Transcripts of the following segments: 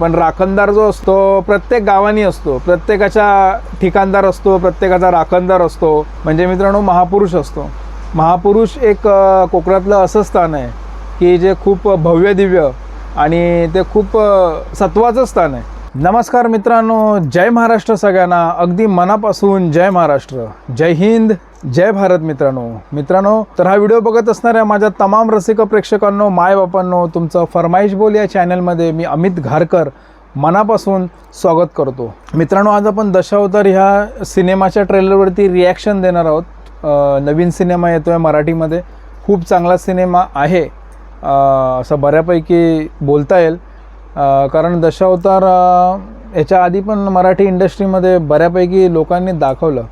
पण राखणदार जो असतो प्रत्येक गावानी असतो प्रत्येकाच्या ठिकाणदार असतो प्रत्येकाचा राखणदार असतो. म्हणजे मित्रांनो महापुरुष असतो. महापुरुष एक कोकणातलं असं स्थान आहे की जे खूप भव्य दिव्य आणि ते खूप सत्वाचं स्थान आहे. नमस्कार मित्रांनो जय महाराष्ट्र सगळ्यांना. अगदी मनापासून जय महाराष्ट्र. जय हिंद. जय भारत मित्रांनो. मित्रांनो तर हा व्हिडिओ बघत असणाऱ्या माझ्या तमाम रसिक प्रेक्षकांनो मायबापांनो तुमचं फरमाईश बोल या चॅनलमध्ये मी अमित घारकर मनापासून स्वागत करतो. मित्रांनो आज आपण दशावतार ह्या सिनेमाच्या ट्रेलरवरती रिॲक्शन देणार आहोत. नवीन सिनेमा येतो आहे मराठीमध्ये. खूप चांगला सिनेमा आहे. असं बऱ्यापैकी बोलता येईल. कारण दशावतार याच्या आधी पण मराठी इंडस्ट्रीमध्ये बऱ्यापैकी लोकांनी दाखवलं.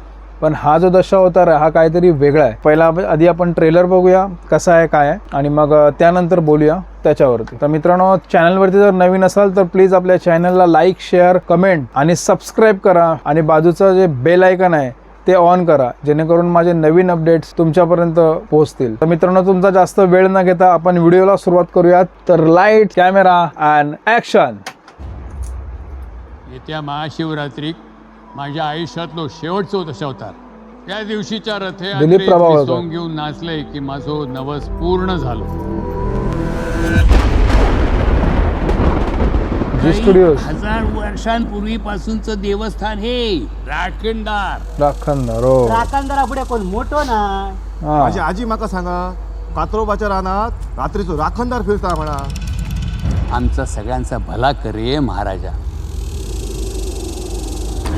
पण हा जो दशावतार आहे हा काहीतरी वेगळा आहे. पहिला आधी आपण ट्रेलर बघूया कसा आहे काय आहे आणि मग त्यानंतर बोलूया त्याच्यावरती. तर मित्रांनो चॅनलवरती जर नवीन असाल तर प्लीज आपल्या चॅनलला लाईक शेअर कमेंट आणि सबस्क्राईब करा. आणि बाजूचं जे बेल आयकन आहे ते ऑन करा. जेणेकरून माझे नवीन अपडेट्स तुमच्यापर्यंत पोहोचतील. तर मित्रांनो तुमचा जास्त वेळ न घेता आपण व्हिडिओला सुरुवात करूयात. तर लाइट कॅमेरा अँड ॲक्शन येत्या महाशिवरात्रीक माझ्या आयुष्यातलो शेवटचो दशावतार या दिवशीच्या. मी सोंग घेऊन नाचले की माझो नवस पूर्ण झालो. हजार वर्षांपूर्वीपासूनचं देवस्थान हे राखणदार. राखणदार हो. राखणदारा पुढे कोण? मोठो ना. माझी आजी म्हाका सांगा कात्रोबाच्या रानात रात्रीचो राखणदार फिरता म्हणा. आमचा सगळ्यांचा भला करे महाराजा.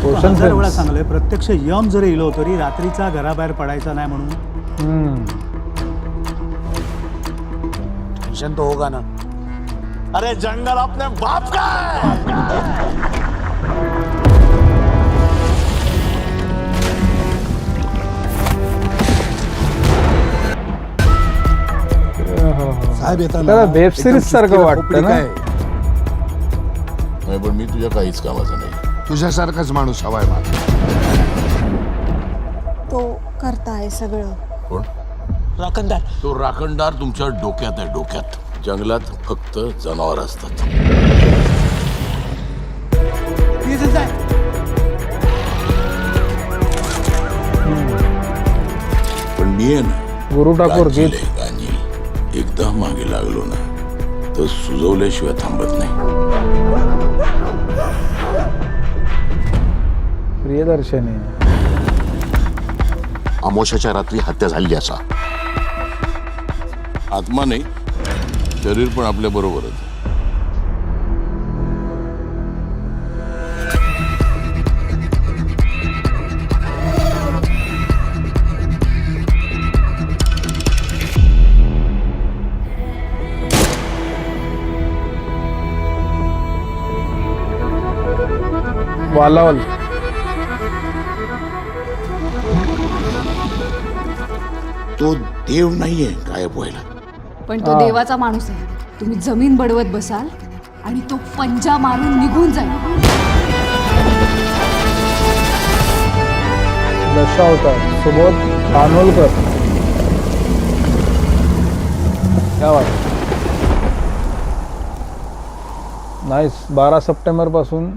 ओशन हजार वेळा फिल्म्स. सांगलोय प्रत्यक्ष यम जरी इलो तरी रात्रीचा घराबाहेर पडायचा नाही म्हणून हम्म. टेन्शन तो होगा ना अरे जंगल अपने बाप का है. साहेब येताना त्याला वेब सिरीज सारखं वाटतं ना नाही पण मी तुझ्या काहीच कामाचा नाही तुझ्यासारखाच माणूस हवाय माझा तो करताय सगळं. कोण? तो राखणदार तुमच्या डोक्यात आहे डोक्यात. जंगलात फक्त जनावर असतात. पण मी आहे ना गुरु ठाकूर एकदा मागे लागलो ना तर सुजवल्याशिवाय थांबत नाही. प्रियदर्शनी. अमोशाच्या रात्री हत्या झाली असा. आत्मा नाही शरीर पण आपल्या बरोबरच. वालावल. तो देव नाहीये गायब व्हायला. पण तो देवाचा माणूस आहे. तुम्ही जमीन बडवत बसाल आणि तो पंजा मारून निघून जाईल. दशावतार सुबोध कानोलकर. क्या बात. नाईस बारा सप्टेंबरपासून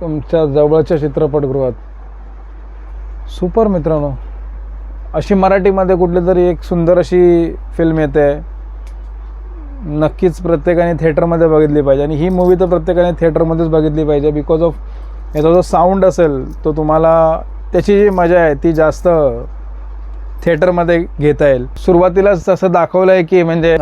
तुमच्या जवळच्या चित्रपटगृहात. सुपर मित्रांनो. अशी मराठीमध्ये कुठली तरी एक सुंदर अशी फिल्म येते. नक्कीच प्रत्येकाने थिएटरमध्ये बघितली पाहिजे. आणि ही मूवी तर प्रत्येकाने थिएटरमध्येच बघितली पाहिजे. बिकॉज ऑफ याचा जो साऊंड असेल तो तुम्हाला त्याची जी मजा आहे ती जास्त थिएटरमध्ये घेता येईल. सुरुवातीलाच असं दाखवलं आहे की म्हणजे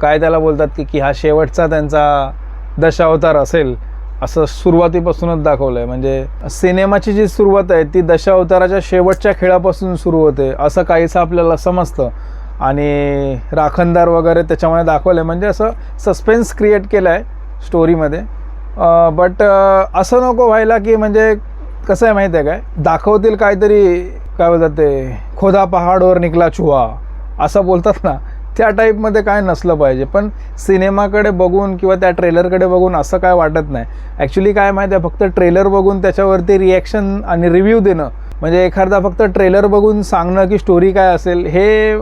काय त्याला बोलतात की की हा शेवटचा त्यांचा दशावतार असेल. असं सुरुवातीपासूनच दाखवलं आहे म्हणजे सिनेमाची जी सुरुवात आहे ती दशावताराच्या शेवटच्या खेळापासून सुरू होते असं काहीसं आपल्याला समजतं. आणि राखणदार वगैरे त्याच्यामध्ये दाखवलं आहे म्हणजे असं सस्पेन्स क्रिएट केलं आहे स्टोरीमध्ये बट असं नको व्हायला की म्हणजे कसं आहे माहिती आहे काय? दाखवतील काहीतरी काय बोलतात ते? खोदा पहाडवर निकला चुहा. असं बोलतात ना. त्या टाईपमध्ये काय नसलं पाहिजे. पण सिनेमाकडे बघून किंवा त्या ट्रेलरकडे बघून असं काय वाटत नाही. ॲक्च्युली काय माहिती आहे फक्त ट्रेलर बघून त्याच्यावरती रिॲक्शन आणि रिव्ह्यू देणं. म्हणजे एखादा फक्त ट्रेलर बघून सांगणं की स्टोरी काय असेल हे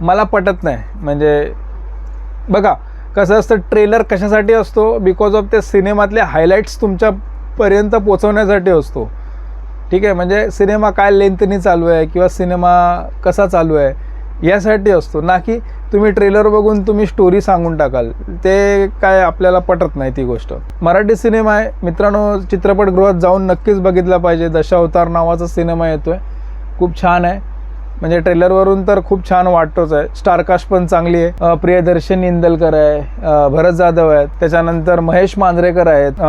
मला पटत नाही. म्हणजे बघा कसं असतं ट्रेलर कशासाठी असतो? बिकॉज ऑफ त्या सिनेमातले हायलाईट्स तुमच्यापर्यंत पोचवण्यासाठी असतो. ठीक आहे म्हणजे सिनेमा काय लेंथनी चालू आहे किंवा सिनेमा कसा चालू आहे? यासाठी असतो. ना की तुम्ही ट्रेलर बघून तुम्ही स्टोरी सांगून टाकाल. ते काय आपल्याला पटत नाही ती गोष्ट. मराठी सिनेमा आहे. मित्रांनो चित्रपटगृहात जाऊन नक्कीच बघितला पाहिजे. दशावतार नावाचा सिनेमा येतो आहे खूप छान आहे. म्हणजे ट्रेलरवरून तर खूप छान वाटतोच आहे. स्टारकास्ट पण चांगली आहे. प्रियदर्शन इंदलकर आहे. भरत जाधव आहेत. त्याच्यानंतर महेश मांजरेकर आहेत.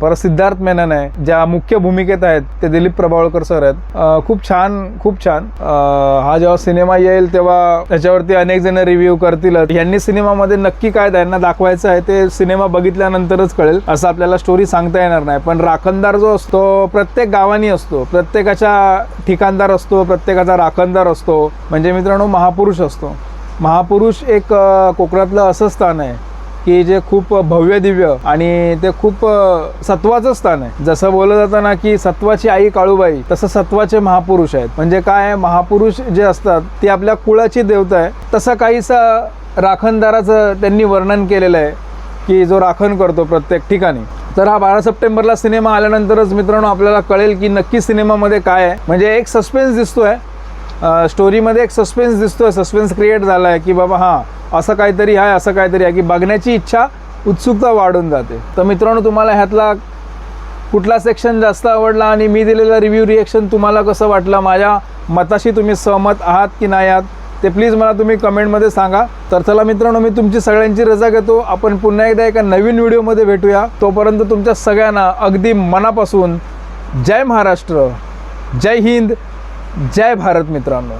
परत सिद्धार्थ मेनन आहे. ज्या मुख्य भूमिकेत आहेत ते दिलीप प्रभावळकर सर आहेत. खूप छान खूप छान. हा जेव्हा सिनेमा येईल तेव्हा त्याच्यावरती अनेक जण रिव्ह्यू करतीलच यांनी सिनेमामध्ये नक्की काय त्यांना दाखवायचं आहे ते सिनेमा बघितल्यानंतरच कळेल असं आपल्याला स्टोरी सांगता येणार नाही. पण राखणदार जो असतो प्रत्येक गावानी असतो. प्रत्येकाच्या ठिकाणदार असतो प्रत्येकाचा राखणदार असतो. म्हणजे मित्रांनो महापुरुष असतो. महापुरुष एक कोकणातलं असं स्थान आहे की जे खूप भव्य दिव्य आणि ते खूप सत्वाचं स्थान आहे. जसं बोललं जातं ना की सत्वाची आई काळूबाई तसं सत्वाचे महापुरुष आहेत. म्हणजे काय आहे, महापुरुष जे असतात ती आपल्या कुळाची देवता आहे तसं काहीसा राखणदाराचं त्यांनी वर्णन केलेलं आहे की जो राखण करतो प्रत्येक ठिकाणी. तर हा बारा सप्टेंबरला सिनेमा आल्यानंतरच मित्रांनो आपल्याला कळेल की नक्की सिनेमामध्ये काय आहे. म्हणजे एक सस्पेन्स दिसतोय. स्टोरीमध्ये एक सस्पेन्स दिसतोय सस्पेन्स क्रिएट झाला आहे की बाबा हां असं काहीतरी आहे असं काहीतरी आहे की बघण्याची इच्छा उत्सुकता वाढून जाते. तर मित्रांनो तुम्हाला ह्यातला कुठला सेक्शन जास्त आवडला आणि मी दिलेला रिव्ह्यू रिएक्शन तुम्हाला कसं वाटलं माझ्या मताशी तुम्ही सहमत आहात की नाही आहात ते प्लीज मला तुम्ही कमेंटमध्ये सांगा. तर चला मित्रांनो मी तुमची सगळ्यांची रजा घेतो. आपण पुन्हा एकदा एका नवीन व्हिडिओमध्ये भेटूया. तोपर्यंत तुमच्या सगळ्यांना अगदी मनापासून जय महाराष्ट्र जय हिंद जय भारत मित्रांनो.